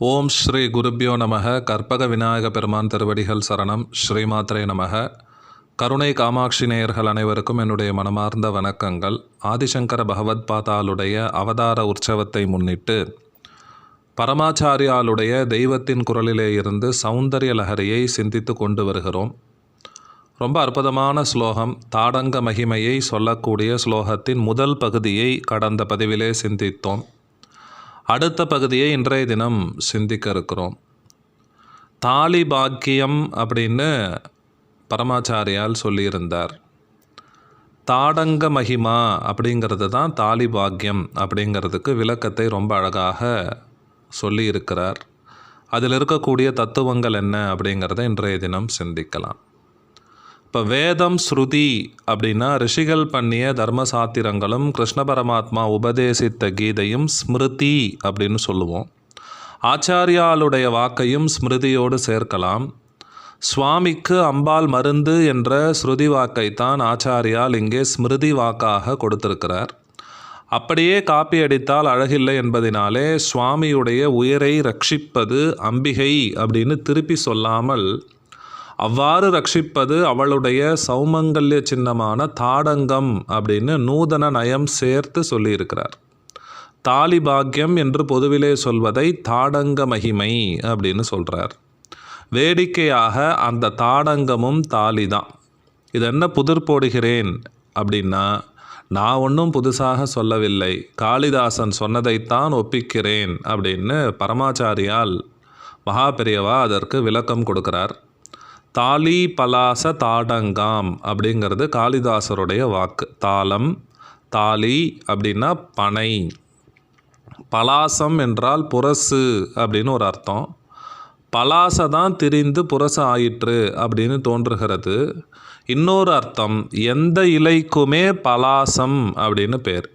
ஓம் ஸ்ரீ குருப்பியோ நமக. கற்பக விநாயக பெருமான் திருவடிகள் சரணம். ஸ்ரீமாத்ரே நமக. கருணை காமாட்சி நேயர்கள் அனைவருக்கும் என்னுடைய மனமார்ந்த வணக்கங்கள். ஆதிசங்கர பகவத் பாதாளுடைய அவதார உற்சவத்தை முன்னிட்டு பரமாச்சாரியாளுடைய தெய்வத்தின் குரலிலே இருந்து சௌந்தரிய லகரியை சிந்தித்து கொண்டு வருகிறோம். ரொம்ப அற்புதமான ஸ்லோகம். தாடங்க மகிமையை சொல்லக்கூடிய ஸ்லோகத்தின் முதல் பகுதியை கடந்த பதிவிலே சிந்தித்தோம். அடுத்த பகுதியை இன்றைய தினம் சிந்திக்க இருக்கிறோம். தாலி பாக்கியம் அப்படின்னு பரமாச்சாரியால் சொல்லியிருந்தார். தாடங்க மகிமா அப்படிங்கிறது தான் தாலி பாக்கியம் அப்படிங்கிறதுக்கு விளக்கத்தை ரொம்ப அழகாக சொல்லியிருக்கிறார். அதில் இருக்கக்கூடிய தத்துவங்கள் என்ன அப்படிங்கிறத இன்றைய தினம் சிந்திக்கலாம். இப்போ வேதம் ஸ்ருதி அப்படின்னா ரிஷிகள் பண்ணிய தர்மசாத்திரங்களும் கிருஷ்ண பரமாத்மா உபதேசித்த கீதையும் ஸ்மிருதி அப்படின்னு சொல்லுவோம். ஆச்சாரியாளுடைய வாக்கையும் ஸ்மிருதியோடு சேர்க்கலாம். சுவாமிக்கு அம்பாள் மருந்து என்ற ஸ்ருதி வாக்கைத்தான் ஆச்சாரியால் இங்கே ஸ்மிருதி வாக்காக கொடுத்திருக்கிறார். அப்படியே காப்பி அடித்தால் அழகில்லை என்பதினாலே சுவாமியுடைய உயிரை ரட்சிப்பது அம்பிகை அப்படின்னு திருப்பி சொல்லாமல் அவ்வாறு ரட்சிப்பது அவளுடைய சௌமங்கல்ய சின்னமான தாடங்கம் அப்படின்னு நூதன நயம் சேர்த்து சொல்லியிருக்கிறார். தாலி பாக்கியம் என்று பொதுவிலே சொல்வதை தாடங்க மகிமை அப்படின்னு சொல்கிறார் வேடிக்கையாக அந்த தாடங்கமும் தாலி தான் இது என்ன புதிர் போடுகிறேன் அப்படின்னா நான் ஒன்றும் புதுசாக சொல்லவில்லை. காளிதாசன் சொன்னதைத்தான் ஒப்பிக்கிறேன் அப்படின்னு பரமாச்சாரியால் மகாபெரியவா அதற்கு விளக்கம் கொடுக்கிறார். தாலி பலாச தாடங்காம் அப்படிங்கிறது காளிதாசருடைய வாக்கு. தாளம் தாலி அப்படின்னா பனை. பலாசம் என்றால் புரசு அப்படின்னு ஒரு அர்த்தம். பலாச தான் திரிந்து புரச ஆயிற்று அப்படின்னு தோன்றுகிறது. இன்னொரு அர்த்தம் எந்த இலைக்குமே பலாசம் அப்படின்னு பேர்.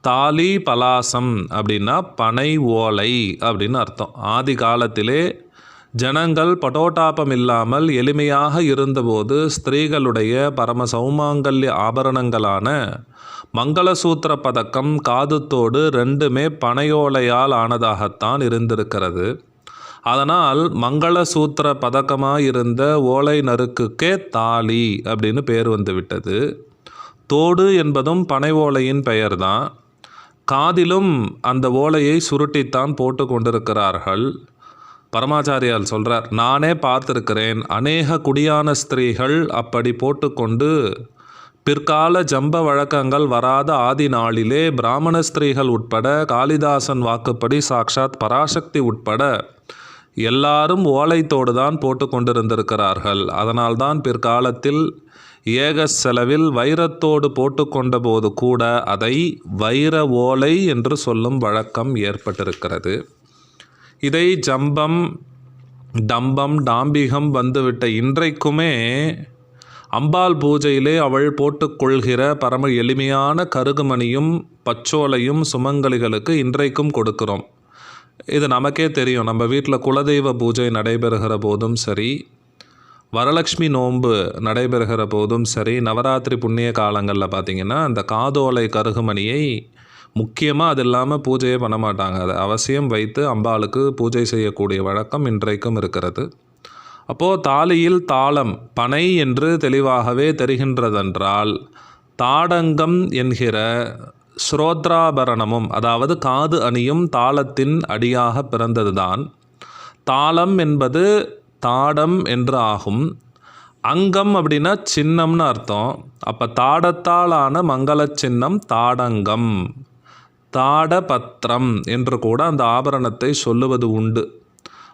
தாலி பலாசம் அப்படின்னா பனை ஓலை அப்படின்னு அர்த்தம். ஆதி காலத்திலே ஜனங்கள் பட்டோட்டாபம் இல்லாமல் எளிமையாக இருந்தபோது ஸ்திரீகளுடைய பரம சௌமாங்கல்ய ஆபரணங்களான மங்களசூத்திர பதக்கம் காதுத்தோடு ரெண்டுமே பனையோலையால் ஆனதாகத்தான் இருந்திருக்கிறது. அதனால் மங்களசூத்திர பதக்கமாக இருந்த ஓலை நறுக்குக்கே தாலி அப்படின்னு பேர் வந்துவிட்டது. தோடு என்பதும் பனை ஓலையின் பெயர்தான். காதிலும் அந்த ஓலையை சுருட்டித்தான் போட்டு கொண்டிருக்கிறார்கள் பரமாச்சாரியால் சொல்கிறார் நானே பார்த்துருக்கிறேன் அநேக குடியான ஸ்திரீகள் அப்படி போட்டுக்கொண்டு பிற்கால ஜம்ப வழக்கங்கள் வராத ஆதி நாளிலே பிராமண ஸ்திரீகள் உட்பட காளிதாசன் வாக்குப்படி சாக்ஷாத் பராசக்தி உட்பட எல்லாரும் ஓலைத்தோடு தான் போட்டு கொண்டிருந்திருக்கிறார்கள் அதனால்தான் பிற்காலத்தில் ஏக செலவில் வைரத்தோடு போட்டுக்கொண்ட போது கூட அதை வைர ஓலை என்று சொல்லும் வழக்கம் ஏற்பட்டிருக்கிறது. இதை ஜம்பம் டம்பம் டாம்பிகம் வந்துவிட்ட இன்றைக்குமே அம்பாள் பூஜையிலே அவள் போட்டுக்கொள்கிற பரம எளிமையான கருகுமணியும் பச்சோலையும் சுமங்கலிகளுக்கு இன்றைக்கும் கொடுக்கிறோம். இது நமக்கே தெரியும். நம்ம வீட்டில் குலதெய்வ பூஜை நடைபெறுகிற போதும் சரி வரலட்சுமி நோன்பு நடைபெறுகிற போதும் சரி நவராத்திரி புண்ணிய காலங்களில் பார்த்திங்கன்னா அந்த காதோலை கருகுமணியை முக்கியமாக அது இல்லாமல் பூஜையே பண்ண மாட்டாங்க. அதை அவசியம் வைத்து அம்பாளுக்கு பூஜை செய்யக்கூடிய வழக்கம் இன்றைக்கும் இருக்கிறது. அப்போது தாலியில் தாளம் பனை என்று தெளிவாகவே தெரிகின்றதென்றால் தாடங்கம் என்கிற ஸ்ரோத்ராபரணமும் அதாவது காது அணியும் தாளத்தின் அடியாக பிறந்ததுதான். தாளம் என்பது தாடம் என்று ஆகும். அங்கம் அப்படின்னா சின்னம்னு அர்த்தம். அப்போ தாடத்தாலான மங்கள சின்னம் தாடங்கம். தாடபத்திரம் என்று கூட அந்த ஆபரணத்தை சொல்லுவது உண்டு.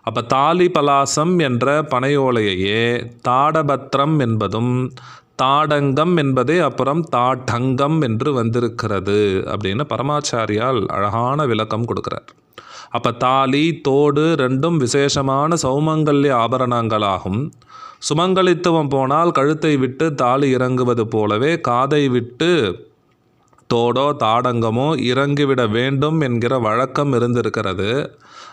அப்போ தாலி பலாசம் என்ற பனையோலையையே தாடபத்திரம் என்பதும் தாடங்கம் என்பதே அப்புறம் தாடங்கம் என்று வந்திருக்கிறது அப்படின்னு பரமாச்சாரியால் அழகான விளக்கம் கொடுக்கிறார். அப்போ தாலி தோடு ரெண்டும் விசேஷமான சௌமங்கல்ய ஆபரணங்களாகும். சுமங்கலித்துவம் போனால் கழுத்தை விட்டு தாலி இறங்குவது போலவே காதை விட்டு தோடோ தாடங்கமோ இறங்கிவிட வேண்டும் என்கிற வழக்கம் இருந்திருக்கிறது.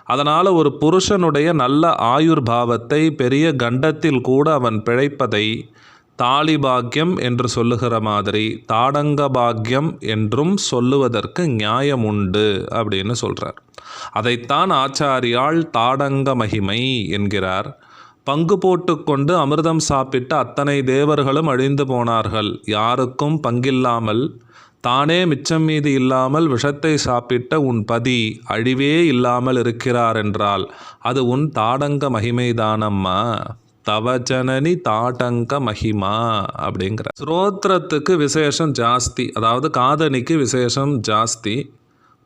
அதனால் ஒரு புருஷனுடைய நல்ல ஆயுர் பாவத்தை பெரிய கண்டத்தில் கூட அவன் பிழைப்பதை தாலி பாக்கியம் என்று சொல்லுகிற மாதிரி தாடங்க பாக்கியம் என்றும் சொல்லுவதற்கு நியாயம் உண்டு அப்படின்னு சொல்கிறார் அதைத்தான் ஆச்சாரியால் தாடங்க மகிமை என்கிறார். பங்கு போட்டுக்கொண்டு அமிர்தம் சாப்பிட்டு அத்தனை தேவர்களும் அழிந்து போனார்கள். யாருக்கும் பங்கில்லாமல் தானே மிச்சம் மீது இல்லாமல் விஷத்தை சாப்பிட்ட உன் பதி அழிவே இல்லாமல் இருக்கிறார் என்றால் அது உன் தாடங்க மகிமைதானம்மா? தவஜனனி தாடங்க மகிமா அப்படிங்கிற. ஸ்ரோத்திரத்துக்கு விசேஷம் ஜாஸ்தி அதாவது காதணிக்கு விசேஷம் ஜாஸ்தி.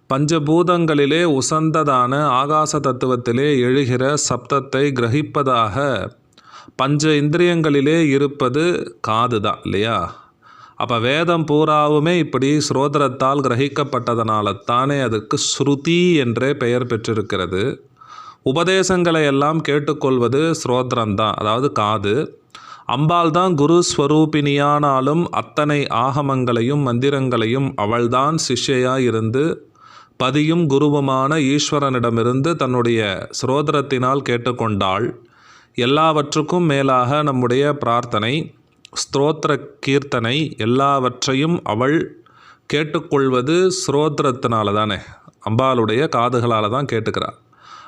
பஞ்சபூதங்களிலே உசந்ததான ஆகாச தத்துவத்திலே எழுகிற சப்தத்தை கிரகிப்பதாக. பஞ்ச இந்திரியங்களிலே இருப்பது காது தான் இல்லையா? அப்போ வேதம் பூராவுமே இப்படி ஸ்ரோத்திரத்தால் கிரகிக்கப்பட்டதனால தானே அதுக்கு ஸ்ருதி என்றே பெயர் பெற்றிருக்கிறது. உபதேசங்களை எல்லாம் கேட்டுக்கொள்வது ஸ்ரோத்திரம்தான் அதாவது காது. அம்பாள் தான் குரு ஸ்வரூபினியானாலும் அத்தனை ஆகமங்களையும் மந்திரங்களையும் அவள்தான் சிஷ்யையாக இருந்து பதியும் குருவுமான ஈஸ்வரனிடமிருந்து தன்னுடைய ஸ்ரோதரத்தினால் கேட்டுக்கொண்டாள். எல்லாவற்றுக்கும் மேலாக நம்முடைய பிரார்த்தனை ஸ்தோத்திர கீர்த்தனை எல்லாவற்றையும் அவள் கேட்டுக்கொள்வது ஸ்ரோத்திரத்தினால தானே அம்பாளுடைய காதுகளால் தான் கேட்டுக்கிறாள்.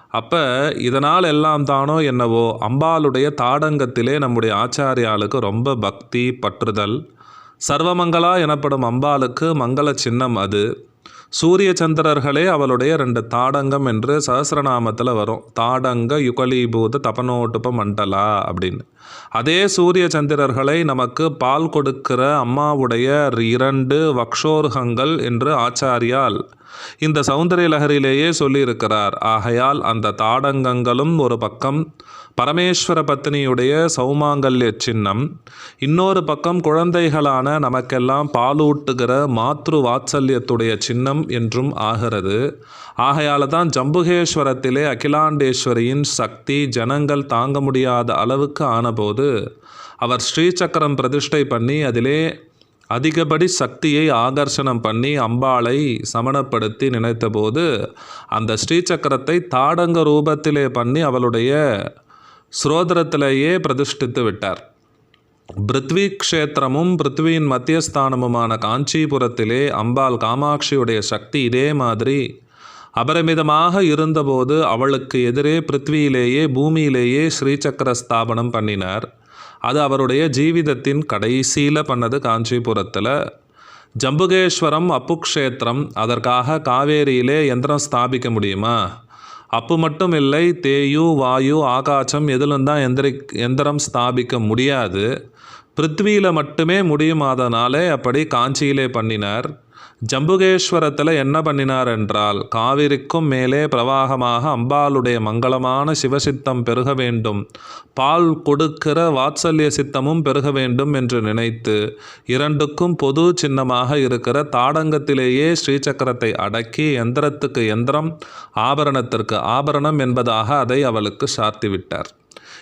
அப்போ இதனால் எல்லாம் தானோ என்னவோ அம்பாளுடைய தாடங்கத்திலே நம்முடைய ஆச்சாரியாளுக்கு ரொம்ப பக்தி பற்றுதல். சர்வமங்களா எனப்படும் அம்பாளுக்கு மங்கள சின்னம் அது. சூரிய சந்திரர்களே அவளுடைய ரெண்டு தாடங்கம் என்று சஹசிரநாமத்தில் வரும். தாடங்க யுகலீபூத தபனோட்டுப மண்டலா அப்படின்னு. அதே சூரிய சந்திரர்களை நமக்கு பால் கொடுக்கிற அம்மாவுடைய இரண்டு வக்ஷோர்கங்கள் என்று ஆச்சாரியால் இந்த சௌந்தரிய லகரிலேயே சொல்லியிருக்கிறார். ஆகையால் அந்த தாடங்கங்களும் ஒரு பக்கம் பரமேஸ்வர பத்தினியுடைய சௌமாங்கல்ய சின்னம். இன்னொரு பக்கம் குழந்தைகளான நமக்கெல்லாம் பாலூட்டுகிற மாத்ரு வாத்சல்யத்துடைய சின்னம் என்றும் ஆகிறது. ஆகையால் தான் ஜம்புகேஸ்வரத்திலே அகிலாண்டேஸ்வரியின் சக்தி ஜனங்கள் தாங்க முடியாத அளவுக்கு ஆனபோது அவர் ஸ்ரீசக்கரம் பிரதிஷ்டை பண்ணி அதிலே அதிகப்படி சக்தியை ஆகர்ஷணம் பண்ணி அம்பாளை சமணப்படுத்தி நினைத்தபோது அந்த ஸ்ரீசக்கரத்தை தாடங்க ரூபத்திலே பண்ணி அவளுடைய ஸ்ரோதரத்திலேயே பிரதிஷ்டித்து விட்டார். பிருத்வி க்ஷேத்திரமும் பிருத்வியின் மத்தியஸ்தானமுமான காஞ்சிபுரத்திலே அம்பாள் காமாட்சியுடைய சக்தி இதே மாதிரி. அபரிமிதமாக இருந்தபோது அவளுக்கு எதிரே பிருத்வியிலேயே பூமியிலேயே ஸ்ரீசக்கர ஸ்தாபனம் பண்ணினார். அது அவருடைய ஜீவிதத்தின் கடைசியில் பண்ணது காஞ்சிபுரத்தில். ஜம்புகேஸ்வரம் அப்புக்ஷேத்திரம் அதற்காக காவேரியிலே எந்திரம் ஸ்தாபிக்க முடியுமா? அப்பு மட்டும் இல்லை தேயு வாயு ஆகாசம் எதிலும் தான் எந்திரி எந்திரம் ஸ்தாபிக்க முடியாது. பிருத்வியில் மட்டுமே முடியுமாதனாலே அப்படி காஞ்சியிலே பண்ணினார். ஜம்புகேஸ்வரத்தில் என்ன பண்ணினார் என்றால் காவிரிக்கும் மேலே பிரவாகமாக அம்பாளுடைய மங்களமான சிவசித்தம் பெருக வேண்டும் பால் கொடுக்கிற வாத்சல்ய சித்தமும் பெருக வேண்டும் என்று நினைத்து இரண்டுக்கும் பொது சின்னமாக இருக்கிற தாடங்கத்திலேயே ஸ்ரீசக்கரத்தை அடக்கி எந்திரத்துக்கு எந்திரம் ஆபரணத்திற்கு ஆபரணம் என்பதாக அதை அவளுக்கு சாத்திவிட்டார்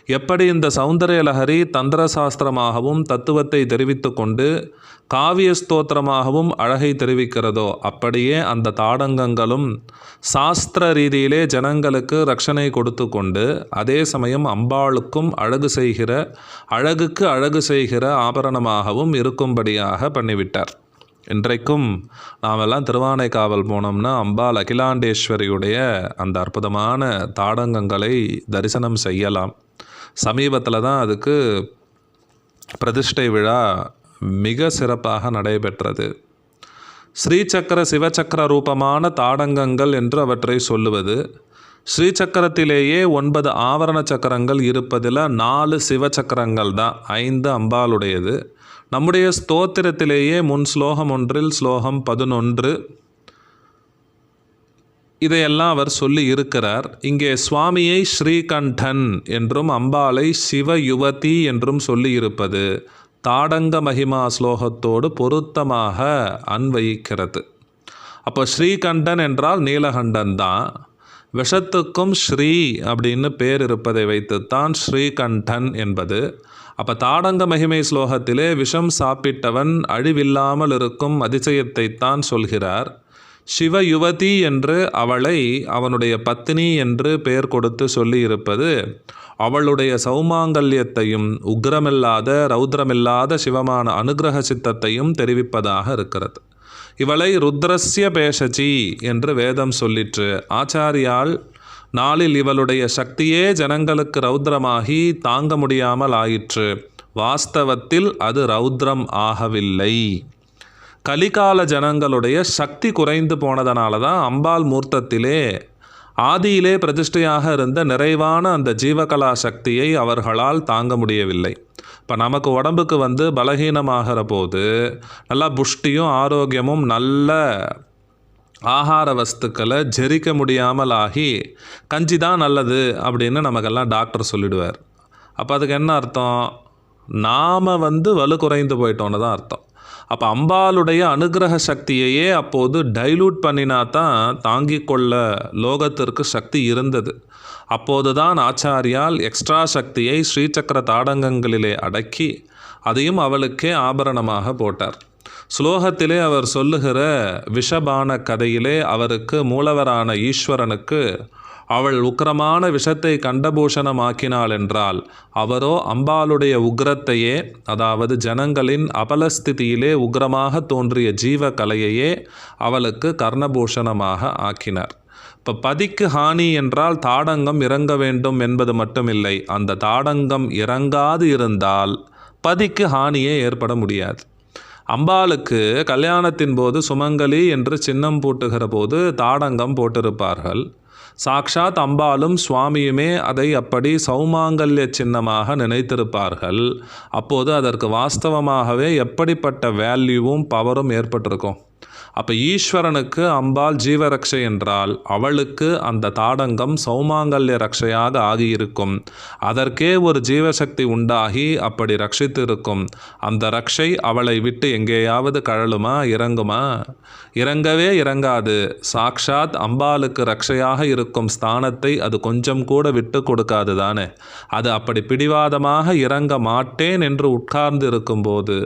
எப்படி இந்த சௌந்தரிய லஹரி தந்திர சாஸ்திரமாகவும் தத்துவத்தை தெரிவித்து கொண்டு காவிய ஸ்தோத்திரமாகவும் அழகை தெரிவிக்கிறதோ அப்படியே அந்த தாடங்கங்களும் சாஸ்திர ரீதியிலே ஜனங்களுக்கு ரட்சணை கொடுத்து கொண்டு அதே சமயம் அம்பாளுக்கும் அழகு செய்கிற அழகுக்கு அழகு செய்கிற ஆபரணமாகவும் இருக்கும்படியாக பண்ணிவிட்டார். இன்றைக்கும் நாமெல்லாம் திருவானைக்காவல் போனோம்னா அம்பாள் அகிலாண்டேஸ்வரியுடைய அந்த அற்புதமான தாடங்கங்களை தரிசனம் செய்யலாம். சமீபத்தில் தான் அதுக்கு பிரதிஷ்டை விழா மிக சிறப்பாக நடைபெற்றது. ஸ்ரீசக்கர சிவச்சக்கர ரூபமான தாடங்கங்கள் என்று அவற்றை சொல்லுவது. ஸ்ரீசக்கரத்திலேயே ஒன்பது ஆவரண சக்கரங்கள் இருப்பதில் நாலு சிவச்சக்கரங்கள் தான் ஐந்து அம்பாளுடையது. நம்முடைய ஸ்தோத்திரத்திலேயே முன் ஸ்லோகம் ஒன்றில் ஸ்லோகம் பதினொன்று. இதையெல்லாம் அவர் சொல்லி இருக்கிறார். இங்கே சுவாமியை ஸ்ரீகண்டன் என்றும் அம்பாளை சிவ யுவதி என்றும் சொல்லி இருப்பது. தாடங்க மகிமா ஸ்லோகத்தோடு பொருத்தமாக அன்வயிக்கிறது. அப்போ ஸ்ரீகண்டன் என்றால் நீலகண்டன் தான். விஷத்துக்கும் ஸ்ரீ அப்படின்னு பேர் இருப்பதை வைத்துத்தான் ஸ்ரீகண்டன் என்பது. அப்போ தாடங்க மகிமை ஸ்லோகத்திலே விஷம் சாப்பிட்டவன் அழிவில்லாமல் இருக்கும் அதிசயத்தைத்தான் சொல்கிறார். சிவயுவதி என்று அவளை அவனுடைய பத்தினி என்று பெயர் கொடுத்து சொல்லியிருப்பது. அவளுடைய சௌமாங்கல்யத்தையும் உக்ரமில்லாத ரௌத்ரமில்லாத சிவமான அனுகிரக சித்தத்தையும் தெரிவிப்பதாக இருக்கிறது. இவளை ருத்ரஸ்ய பேஷச்சி என்று வேதம் சொல்லிற்று. ஆச்சாரியால் நாளில் இவளுடைய சக்தியே ஜனங்களுக்கு ரௌத்ரமாகி தாங்க முடியாமல் ஆயிற்று. வாஸ்தவத்தில் அது ரௌத்ரம் ஆகவில்லை. கலிகால ஜனங்களுடைய சக்தி குறைந்து போனதனால தான் அம்பாள் மூர்த்தத்திலே ஆதியிலே பிரதிஷ்டையாக இருந்த நிறைவான அந்த ஜீவகலா சக்தியை அவர்களால் தாங்க முடியவில்லை. இப்போ நமக்கு உடம்புக்கு வந்து பலகீனமாகிற போது நல்லா புஷ்டியும் ஆரோக்கியமும் நல்ல ஆகார வஸ்துக்களை ஜெரிக்க முடியாமல் ஆகி கஞ்சி தான் நல்லது அப்படின்னு நமக்கெல்லாம் டாக்டர் சொல்லிடுவார். அப்போ அதுக்கு என்ன அர்த்தம்? நாம் வந்து வலு குறைந்து போயிட்டோன்னு தான் அர்த்தம். அப்போ அம்பாளுடைய அனுகிரக சக்தியையே அப்போது டைலூட் பண்ணினா தான் தாங்கிக் கொள்ள லோகத்திற்கு சக்தி இருந்தது. அப்போது தான் ஆச்சாரியால் எக்ஸ்ட்ரா சக்தியை ஸ்ரீசக்கர தாடங்கங்களிலே அடக்கி அதையும் அவளுக்கே ஆபரணமாக போட்டார். ஸ்லோகத்திலே அவர் சொல்லுகிற விஷபான கதையிலே அவருக்கு மூலவரான ஈஸ்வரனுக்கு அவள் உக்கிரமான விஷத்தை கண்டபூஷணமாக்கினாள் என்றால் அவரோ அம்பாளுடைய உக்ரத்தையே அதாவது ஜனங்களின் அபலஸ்திதியிலே உக்ரமாக தோன்றிய ஜீவ கலையையே அவளுக்கு கர்ணபூஷணமாக ஆக்கினார். இப்போ பதிக்கு ஹானி என்றால் தாடங்கம் இறங்க வேண்டும் என்பது மட்டுமில்லை. அந்த தாடங்கம் இறங்காது இருந்தால் பதிக்கு ஹானியே ஏற்பட முடியாது. அம்பாளுக்கு கல்யாணத்தின் போது சுமங்கலி என்று சின்னம் பூட்டுகிற போது தாடங்கம் போட்டிருப்பார்கள். சாக்ஷாத் அம்பாலும் சுவாமியுமே அதை அப்படி சௌமாங்கல்ய சின்னமாக நினைத்திருப்பார்கள். அப்போது அதற்கு வாஸ்தவமாகவே எப்படிப்பட்ட வேல்யூவும் பவரும் ஏற்பட்டிருக்கும்? அப்போ ஈஸ்வரனுக்கு அம்பாள் ஜீவரக்ஷை என்றால் அவளுக்கு அந்த தாடங்கம் சௌமாங்கல்ய ரக்ஷையாக ஆகியிருக்கும். அதற்கே ஒரு ஜீவசக்தி உண்டாகி அப்படி ரட்சித்து இருக்கும் அந்த ரக்ஷை அவளை விட்டு எங்கேயாவது கழலுமா இறங்குமா? இறங்கவே இறங்காது. சாக்ஷாத் அம்பாளுக்கு ரக்ஷையாக இருக்கும் ஸ்தானத்தை அது கொஞ்சம் கூட விட்டு கொடுக்காது தானே. அது அப்படி பிடிவாதமாக இறங்க மாட்டேன் என்று உட்கார்ந்து இருக்கும்போது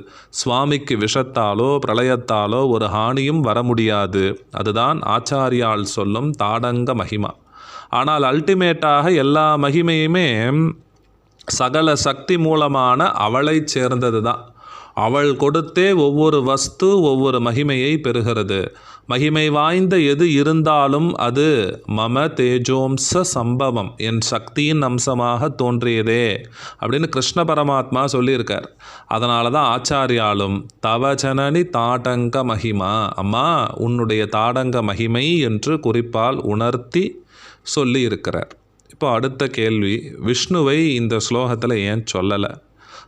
சுவாமிக்கு விஷத்தாலோ பிரளயத்தாலோ ஒரு ஹானியும் வர முடியாது. அதுதான் ஆச்சாரியால் சொல்லும் தாடங்க மகிமா. ஆனால் அல்டிமேட்டாக எல்லா மகிமையுமே சகல சக்தி மூலமான அவளைச் சேர்ந்தது தான் அவள் கொடுத்தே ஒவ்வொரு வஸ்து ஒவ்வொரு மகிமையை பெறுகிறது. மகிமை வாய்ந்த எது இருந்தாலும் அது மம தேஜோம்ச சம்பவம் என் சக்தியின் அம்சமாக தோன்றியதே அப்படின்னு கிருஷ்ண பரமாத்மா சொல்லியிருக்கார். அதனால தான் ஆச்சாரியாலும் தவஜனனி தாடங்க மகிமா அம்மா உன்னுடைய தாடங்க மகிமை என்று குறிப்பால் உணர்த்தி சொல்லியிருக்கிறார். இப்போ அடுத்த கேள்வி விஷ்ணுவை இந்த ஸ்லோகத்தில் ஏன் சொல்லலை?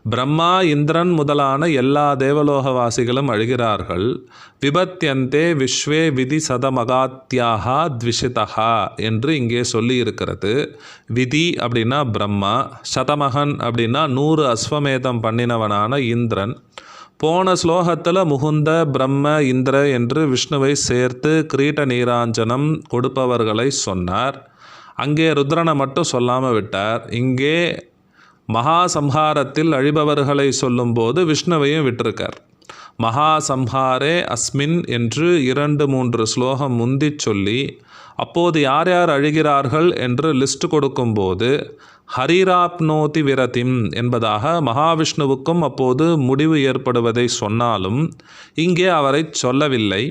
பிரம்மா இந்திரன் முதலான எல்லா தேவலோகவாசிகளும் அழுகிறார்கள். விபத்யந்தே விஸ்வே விதி சதமகாத்தியாகா த்விஷிதா என்று இங்கே சொல்லி இருக்கிறது விதி அப்படின்னா பிரம்மா சதமகன் அப்படின்னா நூறு அஸ்வமேதம் பண்ணினவனான இந்திரன். போன ஸ்லோகத்தில் முகுந்த பிரம்ம இந்திர என்று விஷ்ணுவை சேர்த்து கிரீட நீராஞ்சனம் கொடுப்பவர்களை சொன்னார். அங்கே ருத்ரனை மட்டும் சொல்லாமல் விட்டார். இங்கே மகா சம்ஹாரத்தில் அழிபவர்களை சொல்லும்போது விஷ்ணுவையும் விட்டிருக்கார். மகா சம்ஹாரே அஸ்மின் என்று இரண்டு மூன்று ஸ்லோகம் முந்தி சொல்லி அப்போது யார் யார் அழுகிறார்கள் என்று லிஸ்ட் கொடுக்கும்போது ஹரிராப்னோதி விரதிம் என்பதாக மகாவிஷ்ணுவுக்கும் அப்போது முடிவு ஏற்படுவதை சொன்னாலும் இங்கே அவரை சொல்லவில்லை.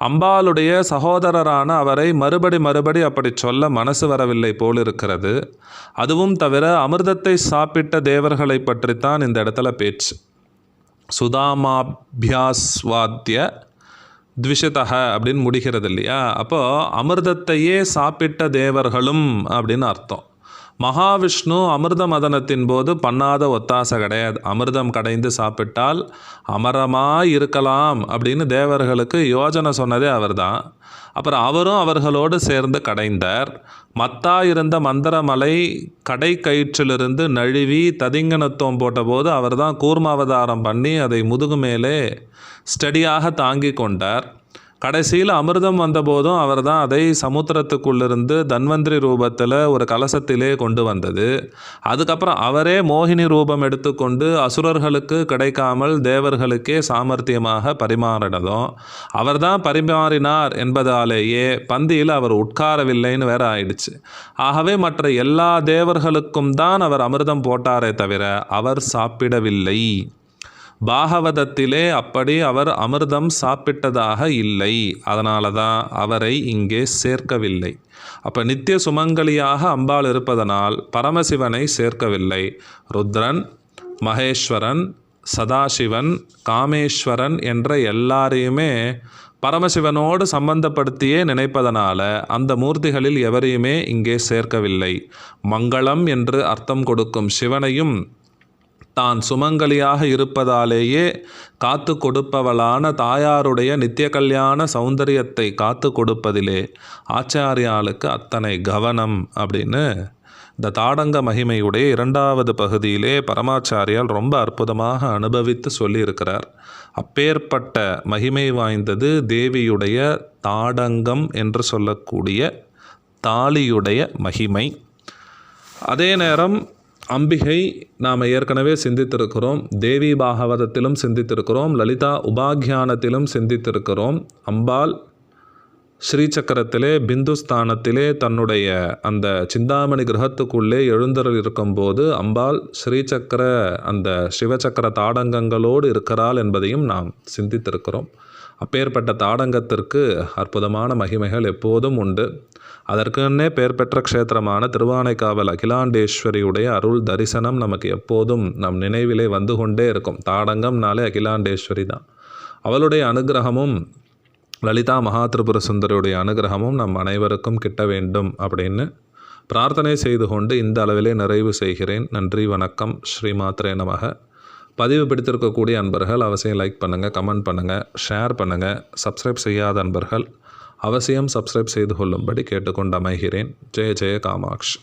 அம்பாளுடைய சகோதரரான அவரை மறுபடி மறுபடி அப்படி சொல்ல மனசு வரவில்லை போலிருக்கிறது. அதுவும் தவிர அமிர்தத்தை சாப்பிட்ட தேவர்களை பற்றித்தான் இந்த இடத்துல பேச்சு. சுதாமாபியாஸ்வாத்திய த்விஷதக அப்படின்னு முடிகிறது இல்லையா அப்போது அமிர்தத்தையே சாப்பிட்ட தேவர்களும் அப்படின்னு அர்த்தம். மகாவிஷ்ணு அமிர்த மதனத்தின் போது பண்ணாத ஒத்தாசை கிடையாது. அமிர்தம் கடைந்து சாப்பிட்டால் அமரமாக இருக்கலாம் அப்படின்னு தேவர்களுக்கு யோஜனை சொன்னதே அவர்தான். அப்புறம் அவரும் அவர்களோடு சேர்ந்து கடைந்தார். மத்தா இருந்த மந்திரமலை கடை கயிற்றிலிருந்து நழுவி ததிங்கனத்துவம் போட்டபோது அவர் தான் கூர்மாவதாரம் பண்ணி அதை முதுகு மேலே ஸ்டடியாக தாங்கி கொண்டார். கடைசியில் அமிர்தம் வந்தபோதும் அவர் தான் அதை சமுத்திரத்துக்குள்ளிருந்து தன்வந்திரி ரூபத்தில் ஒரு கலசத்திலே கொண்டு வந்தது. அதுக்கப்புறம் அவரே மோகினி ரூபம் எடுத்துக்கொண்டு அசுரர்களுக்கு கிடைக்காமல் தேவர்களுக்கே சாமர்த்தியமாக பரிமாறினதும் அவர் தான் பரிமாறினார் என்பதாலேயே பந்தியில் அவர் உட்காரவில்லைன்னு வேற ஆயிடுச்சு. ஆகவே மற்ற எல்லா தேவர்களுக்கும் தான் அவர் அமிர்தம் போட்டாரே தவிர அவர் சாப்பிடவில்லை. பாகவதத்திலே அப்படி அவர் அமிர்தம் சாப்பிட்டதாக இல்லை. அதனால தான் அவரை இங்கே சேர்க்கவில்லை. அப்போ நித்திய சுமங்கலியாக அம்பாள் இருப்பதனால் பரமசிவனை சேர்க்கவில்லை. ருத்ரன் மகேஸ்வரன் சதாசிவன் காமேஸ்வரன் என்ற எல்லாரையுமே பரமசிவனோடு சம்பந்தப்படுத்தியே நினைப்பதனால அந்த மூர்த்திகளில் எவரையுமே இங்கே சேர்க்கவில்லை. மங்களம் என்று அர்த்தம் கொடுக்கும் சிவனையும் தான் சுமங்கலியாக இருப்பதாலேயே காத்து கொடுப்பவளான தாயாருடைய நித்திய கல்யாண சௌந்தரியத்தை காத்து கொடுப்பதிலே ஆச்சாரியாளுக்கு அத்தனை கவனம் அப்படின்னு இந்த தாடங்க மகிமையுடைய இரண்டாவது பகுதியிலே பரமாச்சாரியால் ரொம்ப அற்புதமாக அனுபவித்து சொல்லியிருக்கிறார். அப்பேற்பட்ட மகிமை வாய்ந்தது தேவியுடைய தாடங்கம் என்று சொல்லக்கூடிய தாலியுடைய மகிமை. அதே நேரம் அம்பிகை நாம் ஏற்கனவே சிந்தித்திருக்கிறோம் தேவி பாகவதத்திலும் சிந்தித்திருக்கிறோம் லலிதா உபாக்கியானத்திலும் சிந்தித்திருக்கிறோம். அம்பாள் ஸ்ரீசக்கரத்திலே பிந்துஸ்தானத்திலே தன்னுடைய அந்த சிந்தாமணி கிரகத்துக்குள்ளே எழுந்தருள் இருக்கும்போது அம்பாள் ஸ்ரீசக்கர அந்த சிவசக்கர தாடங்கங்களோடு இருக்கிறாள் என்பதையும் நாம் சிந்தித்திருக்கிறோம். அப்பேற்பட்ட தாடங்கத்திற்கு அற்புதமான மகிமைகள் எப்போதும் உண்டு. அதற்குன்னே பெயர் பெற்ற க்ஷேத்திரமான திருவானைக்காவல் அகிலாண்டேஸ்வரியுடைய அருள் தரிசனம் நமக்கு எப்போதும் நம் நினைவிலே வந்து கொண்டே இருக்கும். தாடங்கம்னாலே அகிலாண்டேஸ்வரி தான். அவளுடைய அனுகிரகமும் லலிதா மகாதிரிபுர சுந்தரியுடைய அனுகிரகமும் நம் அனைவருக்கும் கிட்ட வேண்டும் அப்படின்னு பிரார்த்தனை செய்து கொண்டு இந்த அளவிலே நிறைவு செய்கிறேன். நன்றி வணக்கம் ஸ்ரீமாத்ரே நமக. பதிவு பிடித்திருக்கக்கூடிய அன்பர்கள் அவசியம் லைக் பண்ணுங்கள் கமெண்ட் பண்ணுங்கள் ஷேர் பண்ணுங்கள் சப்ஸ்கிரைப் செய்யாத அன்பர்கள் அவசியம் சப்ஸ்கிரைப் செய்து கொள்ளும்படி கேட்டுக்கொண்டு அமைகிறேன் ஜெய ஜெய காமாக்ஷ்